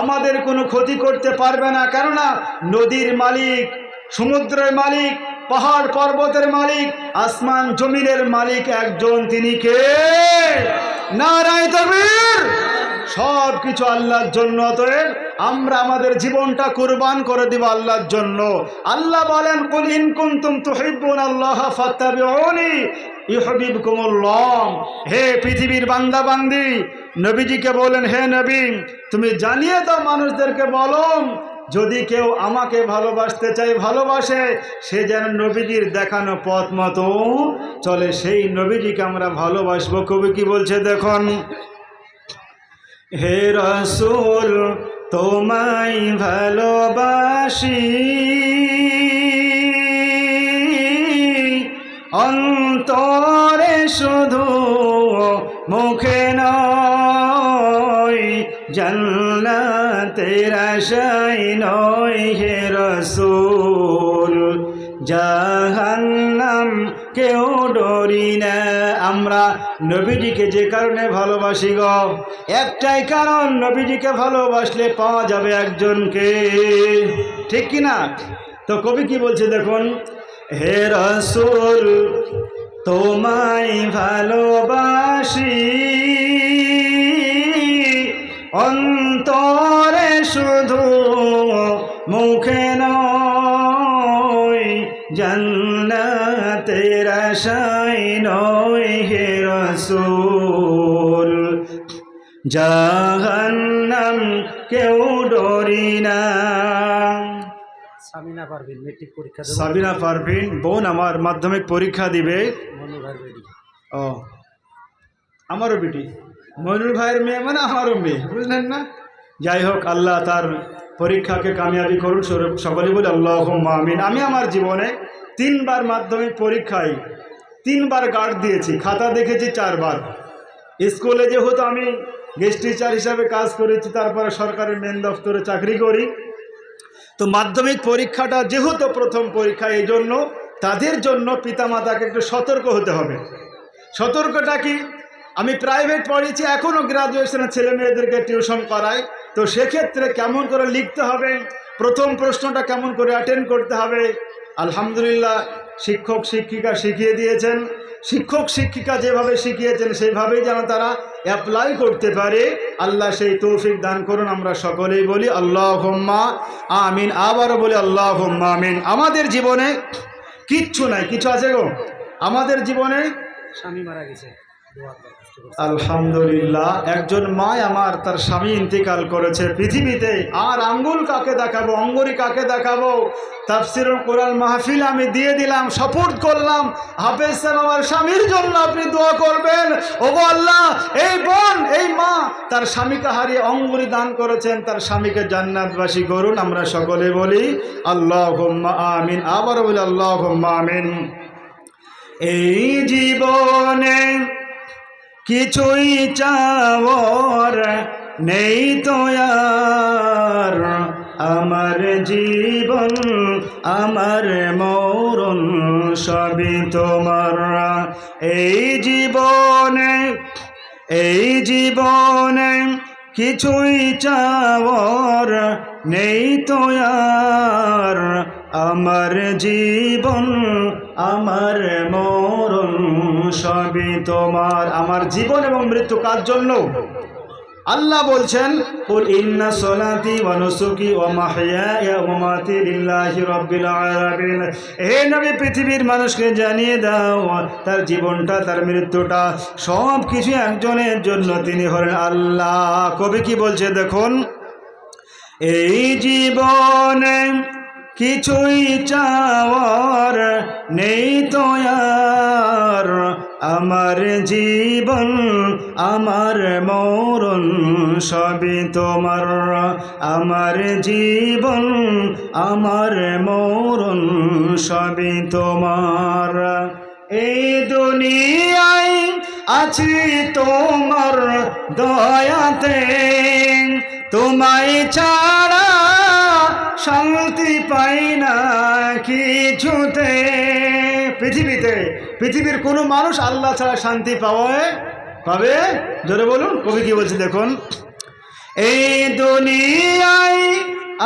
আমাদের কোনো ক্ষতি করতে পারবে না, কেননা নদীর মালিক, সমুদ্রের মালিক, পাহাড় পর্বতের মালিক, আসমান জমিনের মালিক একজন, তিনি কে? নারায় সব কিছু আল্লাহর জন্য, অতএব আমরা আমাদের জীবনটা কুরবান করে দিব আল্লাহর জন্য। আল্লাহ বলেন, কুল ইন কুনতুম তুহিব্বুন আল্লাহ ফাত্তাবিউনি। ইউহিব্বুকুমুল্লাহ হে পৃথিবীর বান্দা বান্দি, নবীজিকে বলেন, হে নবী, তুমি জানিয়ে দাও মানুষদেরকে বলো যদি কেউ আমাকে ভালোবাসতে চায়, ভালোবাসে, সে যেন নবীজির দেখানো পথ মতো চলে, সেই নবীজিকে আমরা ভালোবাসবো। কবি কি বলছে, দেখুন, হে রসুল, তোমায় ভালোবাসি অন্তরে শুধু মুখে নয় জন্নতের আশাই নয় হে রসুল। জাহান্নাম কেউ ডরি না। আমরা নবীজিকে যে কারণে ভালোবাসি গ, একটাই কারণ, নবীজিকে ভালোবাসলে পাওয়া যাবে একজনকে। ঠিক কি না তো কবি কি বলছে দেখুন, হে রসুল তোমায় ভালোবাসি। অন্তরে শুধু মুখে নয়, জন্নতের আশাই নয় হে রসুল। জাহান্নাম কেউ ডরি না। সামিনা পারভিন মেট্রিক পরীক্ষা দেবো। সাবিনা পারভিন বোন আমার মাধ্যমিক পরীক্ষা দিবে। বেরি ও। আমারও বেটি। মনুর ভাইয়ের মেয়ে মানে আমারও মেয়ে বুঝলেন না? যাই হোক আল্লাহ তার পরীক্ষাকে কামিয়াবি করুন সকলে বলে আল্লাহ আমিন। আমি আমার জীবনে তিনবার মাধ্যমিক পরীক্ষায় তিনবার গার্ড দিয়েছি খাতা দেখেছি চারবার। স্কুলে যেহেতু আমি গেস্ট টিচার হিসাবে কাজ করেছি তারপরে সরকারের মেন দফতরে চাকরি করি তো মাধ্যমিক পরীক্ষাটা যেহেতু প্রথম পরীক্ষা, এই জন্য তাদের জন্য পিতামাতাকে একটু সতর্ক হতে হবে। সতর্কটা কি? আমি প্রাইভেট পড়েছি এখনও গ্রাজুয়েশনের ছেলে মেয়েদেরকে টিউশন করাই। তো সেক্ষেত্রে কেমন করে লিখতে হবে? প্রথম প্রশ্নটা কেমন করে অ্যাটেন্ড করতে হবে? আলহামদুলিল্লাহ, শিক্ষক, শিক্ষিকা শিখিয়ে দিয়েছেন। শিক্ষক শিক্ষিকা যেভাবে শিখিয়েছেন, সেইভাবেই যেন তারা অ্যাপ্লাই করতে পারে। আল্লাহ সেই তৌফিক দান করুন, আমরা সকলেই বলি আল্লাহ হোম্মা আমিন। আবারও বলি আল্লাহ হোম্মা আমিন। আমাদের জীবনে কিচ্ছু নাই। কিছু আছে গো? আমাদের জীবনে স্বামী মারা গেছে। আলহামদুলিল্লাহ, একজন মা আমার তার স্বামী ইন্তিকাল করেছে পৃথিবীতে। আর আঙ্গুল কাকে দেখাবো? অঙ্গুরি কাকে দেখাবো? তাফসির কোরআন মাহফিল আমি দিয়ে দিলাম, সাপোর্ট করলাম। হাফেজ সাহেব আমার স্বামীর জন্য আপনি দোয়া করবেন। ওগো আল্লাহ, এই বোন, এই মা, তার স্বামীকে হারিয়ে অঙ্গুরি দান করেছেন, তার স্বামীকে জান্নাতবাসী করুন, আমরা সকলে বলি আল্লাহ আমিন। আবারও বলি আল্লাহ আমিন। এই জীবনে কিছুই চাওয়ার নেই তো আর। আমার জীবন, আমার মরণ সবই তোমার। এই জীবনে এই জীবনে কিছুই চাওয়ার নেই তো আর। আমার জীবন, আমার মরণ সবই তোমার, আমার জীবন এবং মৃত্যু কার জন্য? আল্লাহ বলছেন ইন্না সলাতি নবী, পৃথিবীর মানুষকে জানিয়ে দাও, তার জীবনটা, তার মৃত্যুটা সব কিছু একজনের জন্য। তিনি হলেন আল্লাহ। কবি কি বলছে দেখুন, এই জীবনে কিছুই চাওয়ার নেই তো আমার জীবন, আমার মরণ, সবই তোমার। আমার জীবন, আমার মরণ, সবই তোমার। এই দুনিয়ায় আছি তোমার দয়াতে। তোমায় ছাড়া শান্তি পাই না কিছুতে। পৃথিবীতে পৃথিবীর কোনো মানুষ আল্লাহ ছাড়া শান্তি পাওয়ায় পাবে? জোরে বলুন, কবি কি বলছে দেখুন। এই দুনিয়ায়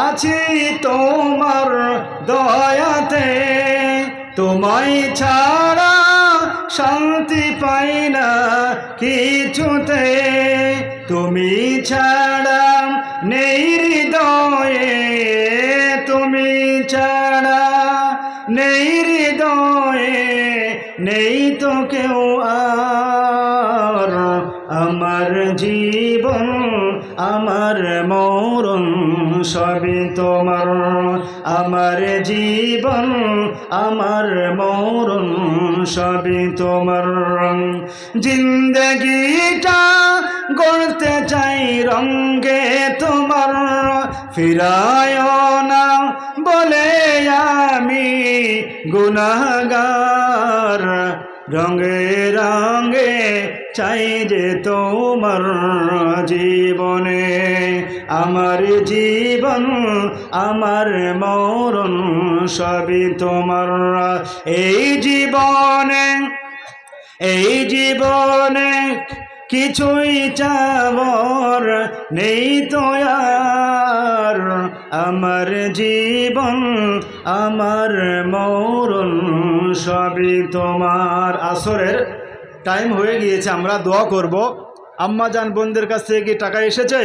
আছি তোমার দয়াতে, তোমায় ছাড়া শান্তি পাই না কিছুতে। তুমি ছাড়া নেই হৃদয়ে, তুমি ছাড়া নেই হৃদয়ে। নেই তো কেউ আর। আমার জীবন, আমার মরণ সবই তোমার। আমার জীবন, আমার মরণ সবই তোমার। জিন্দগিটা গড়তে চাই রঙ্গে তোমার। ফিরায় না বলে আমি গুনাগার। রঙে রঙে চাই যে তোমার জীবনে। আমার জীবন, আমার মরণ সবই তোমার। এই জীবনে এই জীবনে কিছুই চাবর নেই তো আর। আমার জীবন আমার মরণ সবই তোমার। আসরের টাইম হয়ে গিয়েছে আমরা দোয়া করব। আম্মা জান বোনদের কাছ থেকে কি টাকা এসেছে?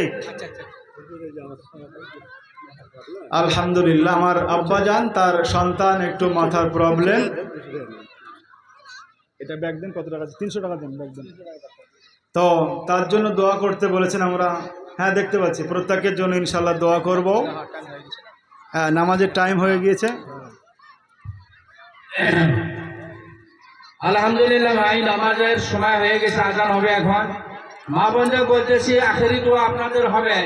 আলহামদুলিল্লাহ আমার আব্বা জান তার সন্তান একটু মাথার প্রবলেম এটা ব্যাগ দেন কত টাকা তিনশো টাকা দেন ব্যাগ দেন। তো তার জন্য দোয়া করতে বলেছেন আমরা। হ্যাঁ দেখতে পাচ্ছি। প্রত্যেকের জন্য ইনশাল্লাহ দোয়া করব। হ্যাঁ নামাজের টাইম হয়ে গিয়েছে। আলহামদুলিল্লাহ ভাই, নামাজের সময় হয়ে গেছে, আজান হবে এখন। মা বোনদের বলতেছি, আখেরি দোয়া আপনাদের হবে।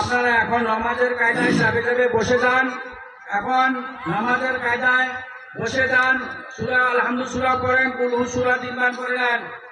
আপনারা এখন নামাজের কায়দায় চাপে চাপে বসে যান। এখন নামাজের কায়দায় বসে যান। সুরা আলহামদুল সুরা করেন কুলহু সুরা তিনবার করে নেন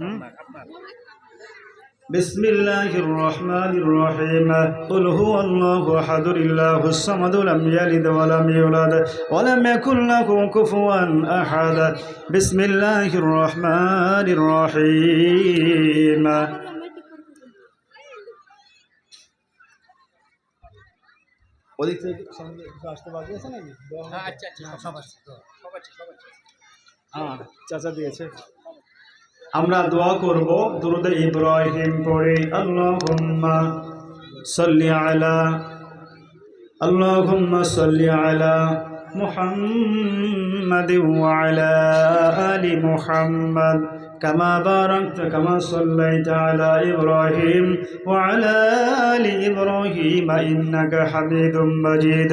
হুম? بسم الله الرحمن الرحيم قل هو الله أحد الله الصمد لم يلد ولم يولد ولم يكن له كفوا أحد بسم الله الرحمن الرحيم ওদিক থেকে আসতে বাকি আছে নাকি আচ্ছা আচ্ছা সব আছে সব আছে সব আছে হ্যাঁ চাচা দিয়েছে আমরা দোয়া করব দুরুদ ইব্রাহিম পড়ে আল্লাহুম্মা সাল্লি আলা আল্লাহুম্মা সাল্লি আলা মুহাম্মাদ ওয়া আলা আলি মুহাম্মাদ كما باركت كما صليت على إبراهيم وعلى آل إبراهيم إنك حميد مجيد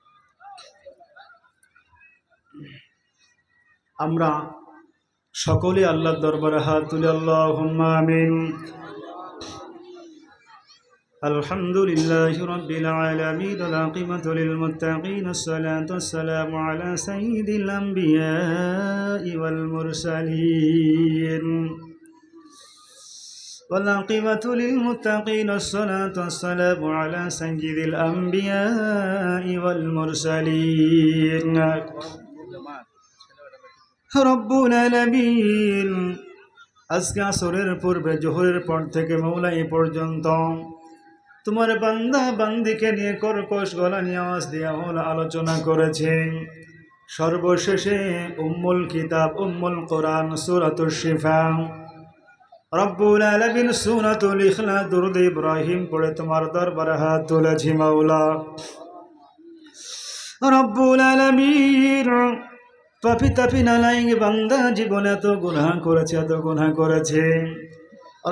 আমরা সকলে আল্লাহর দরবারে হাত তুলে আল্লাহ আমিন الحمد لله رب العالمين العاقبة للمتقين الصلاة والسلام على سيد الأنبياء والمرسلين والعاقبة للمتقين الصلاة والسلام على سيد الأنبياء والمرسلين রব্বুল আলামিন। আজকে আসরের পূর্বে, জোহরের পর থেকে মৌলাই পর্যন্ত তোমার বান্দা বান্দিকে নিয়ে কর্কশ গলা নিয়ে আওয়াজ দিয়া হল আলোচনা করেছে। সর্বশেষে উম্মুল কিতাব, উম্মুল কোরআন সুরাতুল রব্বুল আলামিন সুরাতুল ইখলাস, দুরুদ ইব্রাহিম পড়ে তোমার দরবারে হাত তুলেছি মাওলা রব্বুল আলামিন। পাপি তাপি নালাইং বান্দা জীবনে এত গুনাহ করেছে, এত গুনাহ করেছে।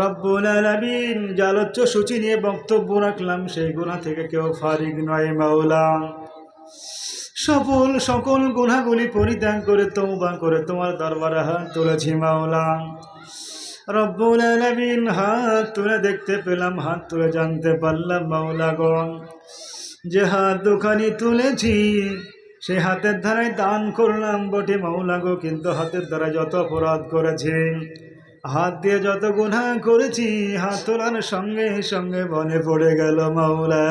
রব্বুল আলামিন জালোচ্চ সূচি নিয়ে বক্তব্য রাখলাম, সেই গুনাহ থেকে কেউ ফারিক নয় মাওলা। সকল সকল গুনাহগুলি পরিত্যাগ করে তৌবা করে তোমার দরবারে হাত তুলেছি মাওলা। রব্বুল আলামিন হাত তুলে দেখতে পেলাম, হাত তুলে জানতে পারলাম মাওলাগণ। যে হাত দুখানি তুলেছি সে হাতের দ্বারাই দান করলাম বটে মাওলাগো কিন্তু হাতের দ্বারা যত অপরাধ করেছি, হাত দিয়ে যত গুণা করেছি, হাত তোলার সঙ্গে সঙ্গে মনে পড়ে গেল মাওলা।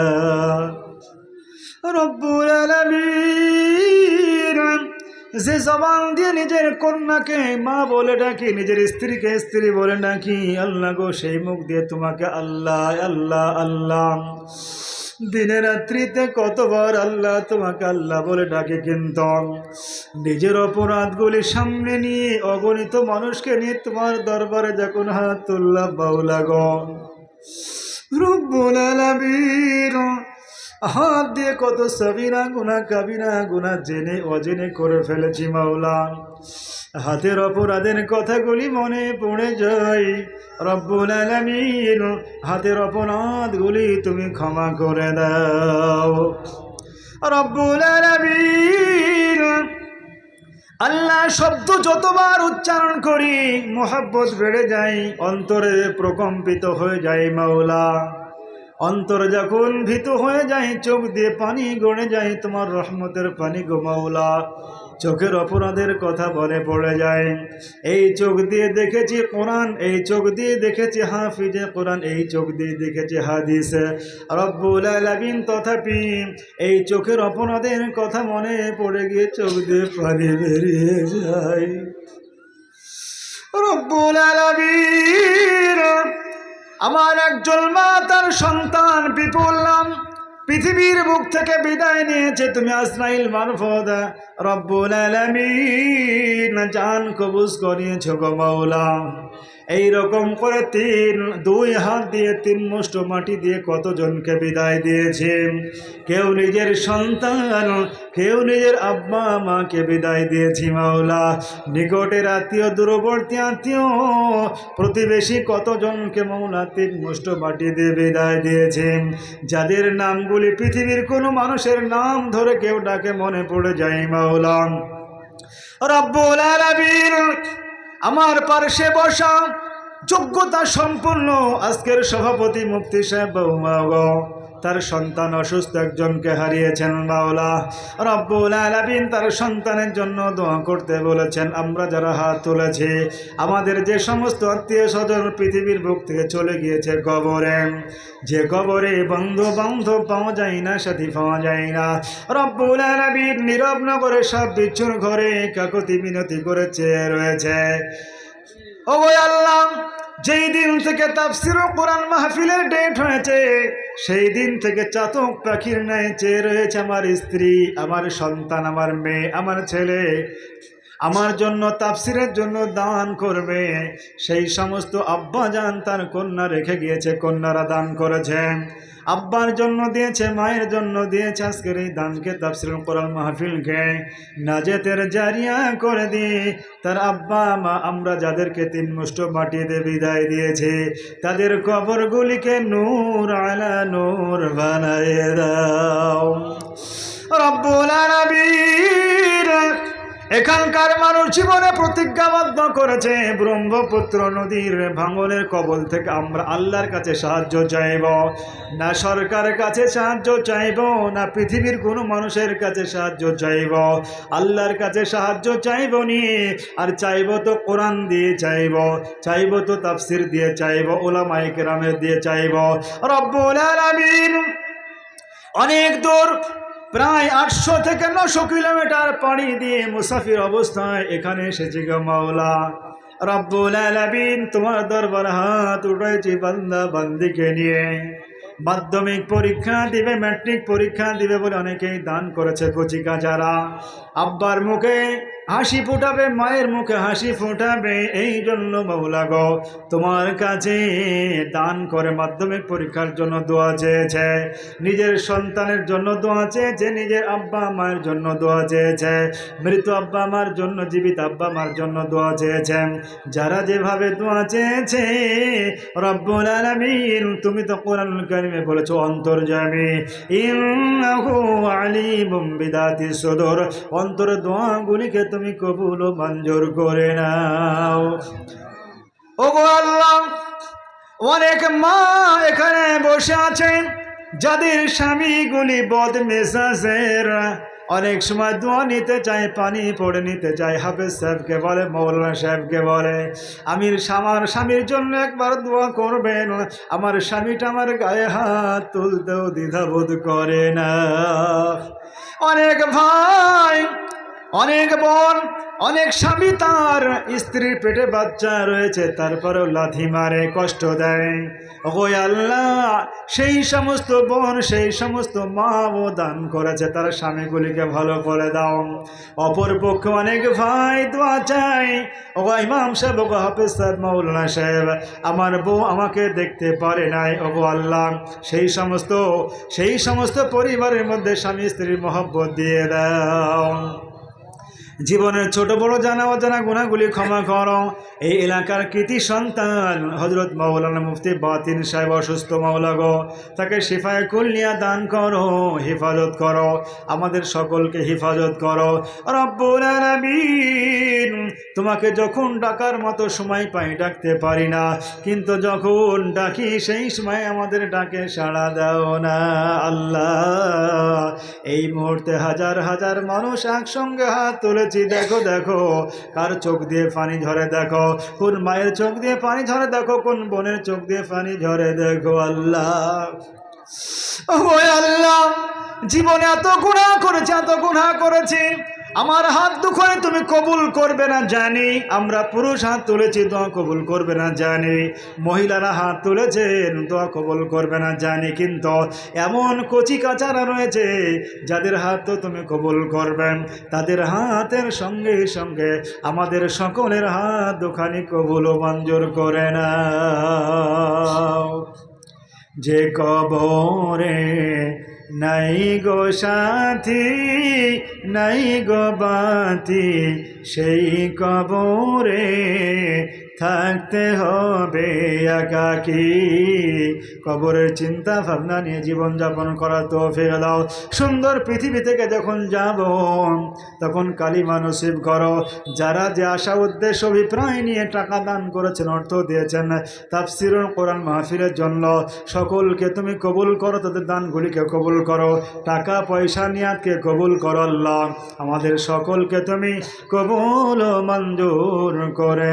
রব্বুল আলামিন, যে জবান দিয়ে নিজের কন্যাকে মা বলে ডাকি, নিজের স্ত্রীকে স্ত্রী বলে ডাকি, আল্লাহ গো, সেই মুখ দিয়ে তোমাকে আল্লাহ আল্লাহ আল্লাহ। দিনে রাত্রিতে কতবার আল্লাহ তোমাকে আল্লাহ বলে ডাকে কিন্তু নিজের অপরাধগুলি সামনে নিয়ে অগণিত মানুষকে নিয়ে তোমার দরবারে যখন হাত তুল্লা, বাউলা আলামিন, হাত দিয়ে কত সবিনা গুনা কাবিনা গুনা জেনে অজেনে করে ফেলেছি মাওলা। হাতের অপরাধের কথাগুলি মনে পড়ে যায়। রব্বুল আলামিন, হাতের অপরাধগুলি তুমি ক্ষমা করে দাও। রব্বুল আলামিন, আল্লাহ শব্দ যতবার উচ্চারণ করি, মোহাব্বত বেড়ে যায়, অন্তরে প্রকম্পিত হয়ে যায় মাওলা। অন্তর যখন ভীত হয়ে যায়, চোখ দিয়ে পানি গড়ে যায়, তোমার রহমতের পানি গো মাওলা। চোখের অপরাধের কথা মনে পড়ে যায়। এই চোখ দিয়ে দেখেছি কোরআন, এই চোখ দিয়ে দেখেছি হাফিজে কোরআন, এই চোখ দিয়ে দেখেছি হাদিস। রব্বুল তথাপি এই চোখের অপরাধের কথা মনে পড়ে গিয়ে চোখ দিয়ে পানি বেরিয়ে যায়। রব্বুল আমার একজন মা, তার সন্তান বিপুলাম পৃথিবীর মুখ থেকে বিদায় নিয়েছে তুমি আসরাইল মারফত। রব্বুল না জান কবুজ করিয়েছ গো মাওলা। এই রকম করে তিন, দুই হাত দিয়ে তিন মুষ্ট মাটি দিয়ে কতজনকে বিদায় দিয়েছে? কেউ নিজের সন্তান, কেউ নিজের আব্বা মাকে বিদায় দিয়েছি মাওলা। নিকটের আত্মীয়, দূরবর্তী আত্মীয়, প্রতিবেশী কতজনকে মাওলা তিন মুষ্ট মাটি দিয়ে বিদায় দিয়েছে? যাদের নামগুলি পৃথিবীর কোনো মানুষের নাম ধরে কেউ ডাকে মনে পড়ে যায় মাওলা। রব্বুল আলামিন আমার পার্শ্বে বসা যোগ্যতা সম্পন্ন আজকের সভাপতি মুক্তি সাহেব তার সন্তান অসুস্থ একজনকে হারিয়েছেন মাওলা। রব্বুল আলামিন তার সন্তানের জন্য দোয়া করতে বলেছেন, আমরা যারা হাত তুলেছি, আমাদের যে সমস্ত আত্মীয় স্বজন পৃথিবীর বুক থেকে চলে গিয়েছে কবরে। যে কবরে বন্ধু বান্ধব পাওয়া যায় না, সাথী পাওয়া যায় না। রব্বুল আলামিন নীরব নগরে সব বিচ্ছুর ঘরে কাকতি মিনতি করে চেয়ে রয়েছে। ও আল্লাহ যেই দিন থেকে তাফসির কোরআন মাহফিলের ডেট হয়েছে, সেই দিন থেকে চাতক পাখির ন্যায় চেয়ে রয়েছে আমার স্ত্রী, আমার সন্তান, আমার মেয়ে, আমার ছেলে। আমার জন্য তাফসিরের জন্য দান করবে। সেই সমস্ত আব্বা যান তার কন্যা রেখে গিয়েছে, কন্যারা দান করেছে। আব্বার জন্য দিয়েছে, মায়ের জন্য দিয়েছে। আজকের এই দানকে তাফসির কোরআন মাহফিলকে নাজেতের জারিয়া করে দি তার আব্বা, মা আমরা যাদেরকে তিন মুষ্ট মাটি দিয়ে বিদায় দিয়েছে, তাদের কবরগুলিকে নূর আলা নূর বানায় দাও। রব্বুল আলামিন এখানকার মানুষ জীবনে প্রতিজ্ঞাবদ্ধ করেছে, ব্রহ্মপুত্র নদীর ভাঙনের কবল থেকে আমরা আল্লাহর কাছে সাহায্য চাইব, না সরকারের কাছে সাহায্য চাইব, না পৃথিবীর কোনো মানুষের কাছে সাহায্য চাইব। আল্লাহর কাছে সাহায্য চাইব নিয়ে, আর চাইব তো কোরআন দিয়ে চাইব চাইব তো তাফসির দিয়ে চাইব ওলামাই কেরামের দিয়ে চাইব। রব্বুল আলামিন অনেক দূর প্রায় আটশো থেকে নশো কিলোমিটার পানি দিয়ে মুসাফির অবস্থায় এখানে এসেছি গো মাওলা। রব্বুল আলামিন তোমার দরবার হাত উঠেছি বান্দা বান্দিকে নিয়ে। মাধ্যমিক পরীক্ষা দিবে ম্যাট্রিক পরীক্ষা দিবে বলে অনেকেই দান করেছে কচিকা যারা। আব্বার মুখে হাসি ফুটাবে, মায়ের মুখে হাসি ফুটাবে, এই জন্য মৌলা গো, তোমার কাছে দান করে মাধ্যমিক পরীক্ষার জন্য দোয়া চেয়েছে। নিজের সন্তানের জন্য দোয়া চেয়েছে, নিজের আব্বা মায়ের জন্য দোয়া চেয়েছে। মৃত আব্বা মার জন্য, জীবিত আব্বা মার জন্য দোয়া চেয়েছে। যারা যেভাবে দোয়া চেয়েছে, রব্বুল আলামিন, তুমি তো কোরআন কারিমে বলেছ অন্তর্জামী ইন্নাহু আলিমুম সুদূর। অন্তর দোয়াগুলিকে তুমি কবুল ও মঞ্জুর করে নাও। ওগো আল্লাহ, অনেক মা এখানে বসে আছেন, যাদের স্বামীগুলি বদ মেসাজের অনেক সময় দোয়া নিতে চায় পানি পড়ে নিতে চায় হাফেজ সাহেবকে বলে, মৌলানা সাহেবকে বলে, আমির আমার স্বামীর জন্য একবার দোয়া করবেন। আমার স্বামীটা আমার গায়ে হাত তুলতেও দ্বিধাবোধ করে না। অনেক ভাই, অনেক বোন, অনেক স্বামী তার স্ত্রীর পেটে বাচ্চা রয়েছে, তারপরেও লাথি মারে, কষ্ট দেয়। ও আল্লাহ, সেই সমস্ত বোন, সেই সমস্ত মা ও দান করেছে, তার স্বামীগুলিকে ভালো করে দাও। অপর পক্ষে অনেক ভাই দোয়া চাই। ও ইমাম সাহেব ও হাফিজ সাহেব, মৌলানা সাহেব, আমার বউ আমাকে দেখতে পারে নাই, ওগো আল্লাহ। সেই সমস্ত সেই সমস্ত পরিবারের মধ্যে স্বামী স্ত্রীর মহব্বত দিয়ে দাও। জীবনের ছোট বড় জানা অজানা গুণাগুলি ক্ষমা করো। এই এলাকার কৃতি সন্তান হজরত মাওলানা মুফতি বাতিন সাহেব অসুস্থ মাওলা গো। তাকে শিফায় কুলিয়া দান করো, হেফাজত করো। আমাদের সকলকে হেফাজত করো। রব্বুল আলামিন তোমাকে যখন ডাকার মতো সময় পাই, ডাকতে পারি না। কিন্তু যখন ডাকি, সেই সময় আমাদের ডাকে সাড়া দাও না। আল্লাহ, এই মুহূর্তে হাজার হাজার মানুষ একসঙ্গে হাত তুলেছি। দেখো দেখো, কার চোখ দিয়ে পানি ঝরে দেখো। কোন মায়ের চোখ দিয়ে পানি ঝরে দেখো, কোন বোনের চোখ দিয়ে পানি ঝরে দেখো। আল্লাহ, ও আল্লাহ, জীবনে এত গুণা করেছে, এত গুণা করেছি। আমার হাত দুঃখে তুমি কবুল করবে না জানি। আমরা পুরুষ হাত তুলেছি, দোয়া কবুল করবে না জানি। মহিলারা হাত তুলেছেন, দোয়া কবুল করবে না জানি। কিন্তু এমন কচি কাচারা রয়েছে, যাদের হাত তো তুমি কবুল করবেন তাদের হাতের সঙ্গে সঙ্গে আমাদের সকলের হাত দুখানি কবুল মঞ্জুর করে না যে কবরে নাই গো সাথী নাই গো বাতি সেই কবরে থাকতে হবে একাকি। কবরের চিন্তা ভাবনা নিয়ে জীবনযাপন করা তো দাও। সুন্দর পৃথিবী থেকে যখন যাব, তখন কালিমা নসিব করো। যারা যে আশা, উদ্দেশ্য, অভিপ্রায় নিয়ে টাকা দান করেছেন, অর্থ দিয়েছেন, তাফসিরুল কোরআন মাহফিলের জন্য সকলকে তুমি কবুল করো, তাদের দানগুলিকে কবুল করো। টাকা, পয়সা, নিয়াতকে কবুল করো আমাদের সকলকে তুমি কবুল মঞ্জুর করে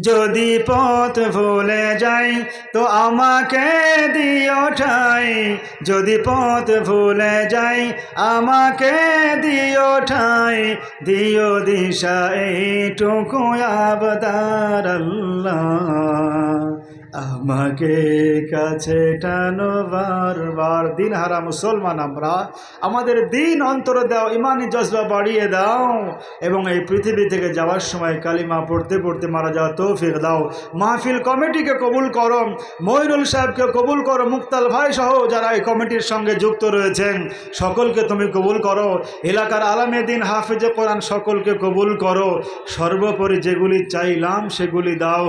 যদি পথ ভুলে যাই, তো আমাকে দিও ঠাই। যদি পথ ভুলে যাই, আমাকে দিও ঠাই। দিও দিশা এইটুকু আবদার আল্লাহ। আমাকে কাছে টানো বারবার দিন হারা মুসলমান, আমরা আমাদের দিন অন্তর দাও, ইমানি জজবা বাড়িয়ে দাও এবং এই পৃথিবী থেকে যাওয়ার সময় কালিমা পড়তে পড়তে মারা যাওয়া তৌফিক দাও। মাহফিল কমিটিকে কবুল করো, মইনুল সাহেবকে কবুল করো, মুক্তাল ভাই সহ যারা এই কমিটির সঙ্গে যুক্ত রয়েছেন, সকলকে তুমি কবুল করো। এলাকার আলামে দিন হাফিজে কোরআন সকলকে কবুল করো। সর্বোপরি যেগুলি চাইলাম সেগুলি দাও।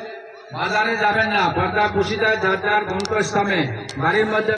বাজারে যাবেন না পর্দা খুশিতে যার যার গন্তস্থানে বাড়ির মধ্যে